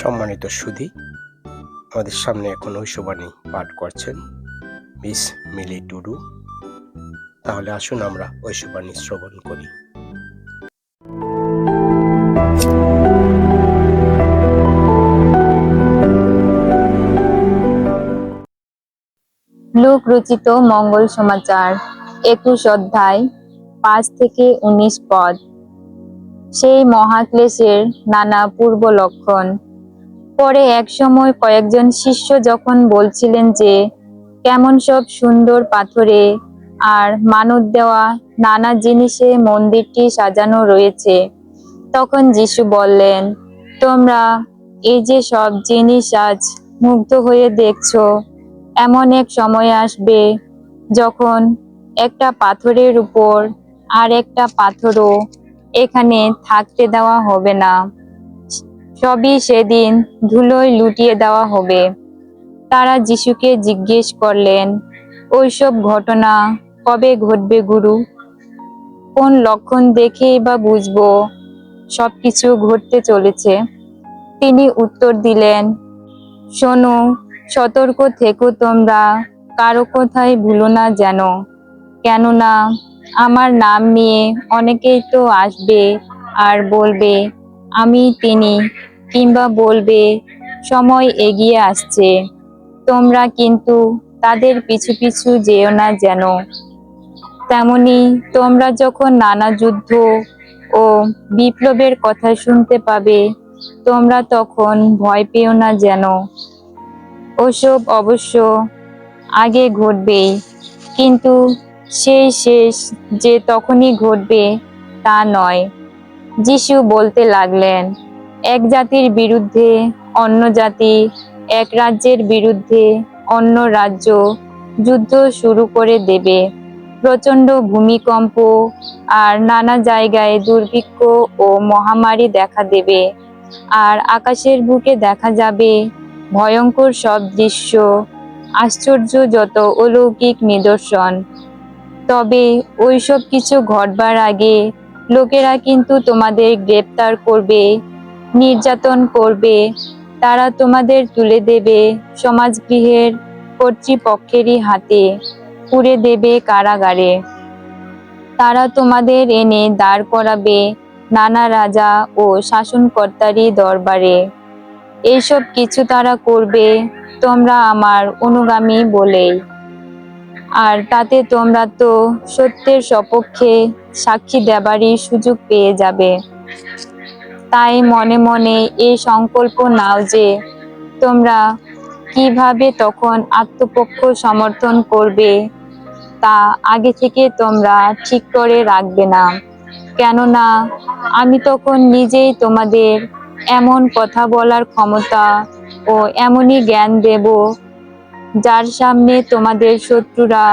সম্মানিত সুধী, আমাদের সামনে এখন ঐশবাণী পাঠ করছেন মিস মিলি টুডু। তাহলে আসুন আমরা ঐশবাণী শ্রবণ করি। লোক রচিত মঙ্গল সমাচার, একুশ অধ্যায়, পাঁচ থেকে উনিশ পদ। সেই মহাক্লেশের নানা পূর্ব লক্ষণ। পরে এক সময় কয়েকজন শিষ্য যখন বলছিলেন যে, কেমন সব সুন্দর পাথরে আর মানত দেওয়া নানা জিনিসে মন্দিরটি সাজানো রয়েছে। তখন যিশু বললেন, তোমরা এই যে সব জিনিস আজ মুগ্ধ হয়ে দেখছ, এমন এক সময় আসবে যখন একটা পাথরের উপর আর একটা পাথরও এখানে থাকতে দেওয়া হবে না। সবই সেদিন ধুলোয় লুটিয়ে দেওয়া হবে। তারা যিশুকে জিজ্ঞেস করলেন, ওইসব ঘটনা কবে ঘটবে গুরু? কোন লক্ষণ দেখেই বা বুঝব? সবকিছু ঘটতে চলেছে। তিনি উত্তর দিলেন, শোনো, সতর্ক থেকো তোমরা, কারও কোথায় ভুলো না যেন। কেননা আমার নাম নিয়ে অনেকেই তো আসবে আর বলবে, আমি তিনি কিংবা বলবে, সময় এগিয়ে আসছে। তোমরা কিন্তু তাদের পিছু পিছু যেও না যেন। তেমনি তোমরা যখন নানা যুদ্ধ ও বিপ্লবের কথা শুনতে পাবে, তোমরা তখন ভয় পেও না যেন। ওসব অবশ্য আগে ঘটবেই, কিন্তু সেই শেষ যে তখনই ঘটবে তা নয়। যিশু বলতে লাগলেন এক জাতির বিরুদ্ধে অন্য জাতি, এক রাজ্যের বিরুদ্ধে অন্য রাজ্য যুদ্ধ শুরু করে দেবে। প্রচণ্ড ভূমিকম্প আর নানা জায়গায় দুর্ভিক্ষ ও মহামারী দেখা দেবে। আর আকাশের বুকে দেখা যাবে ভয়ঙ্কর সব দৃশ্য, আশ্চর্য যত অলৌকিক নিদর্শন। তবে ওইসব কিছু ঘটবার আগে লোকেরা কিন্তু তোমাদের গ্রেপ্তার করবে নির্যাতন করবে, তারা তোমাদের তুলে দেবে সমাজগৃহের কর্তৃপক্ষেরই হাতে, পুড়ে দেবে কারাগারে। তারা তোমাদের এনে দাঁড় করাবে নানা রাজা ও শাসনকর্তারই দরবারে। এইসব কিছু তারা করবে তোমরা আমার অনুগামী বলেই। আর তাতে তোমরা তো সত্যের সপক্ষে সাক্ষী দেবারই সুযোগ পেয়ে যাবে। তাই মনে মনে এই সংকল্প নাও যে তোমরা কীভাবে তখন আত্মপক্ষ সমর্থন করবে তা আগে থেকে তোমরা ঠিক করে রাখবে না। কেননা আমি তখন নিজেই তোমাদের এমন কথা বলার ক্ষমতা ও এমনই জ্ঞান দেব যার সামনে তোমাদের শত্রুরা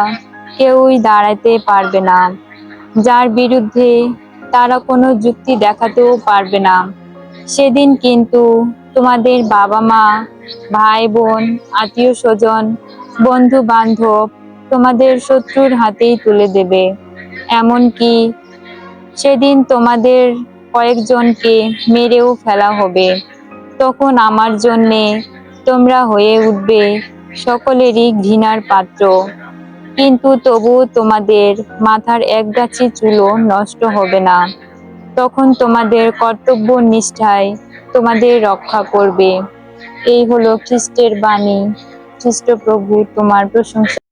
কেউই দাঁড়াতে পারবে না, যার বিরুদ্ধে তারা কোনো যুক্তি দেখাতেও পারবে না। সেদিন কিন্তু তোমাদের বাবা মা ভাই বোন আত্মীয় স্বজন বন্ধু বান্ধব তোমাদের শত্রুর হাতেই তুলে দেবে। এমনকি সেদিন তোমাদের কয়েকজনকে মেরেও ফেলা হবে। তখন আমার জন্যে তোমরা হয়ে উঠবে সকলেরই ঘৃণার পাত্র। কিন্তু তবু তোমাদের মাথার এক গাছি চুলো নষ্ট হবে না। তখন তোমাদের কর্তব্য নিষ্ঠায় তোমাদের রক্ষা করবে। এই হলো খ্রিস্টের বাণী। খ্রিস্টপ্রভু তোমার প্রশংসা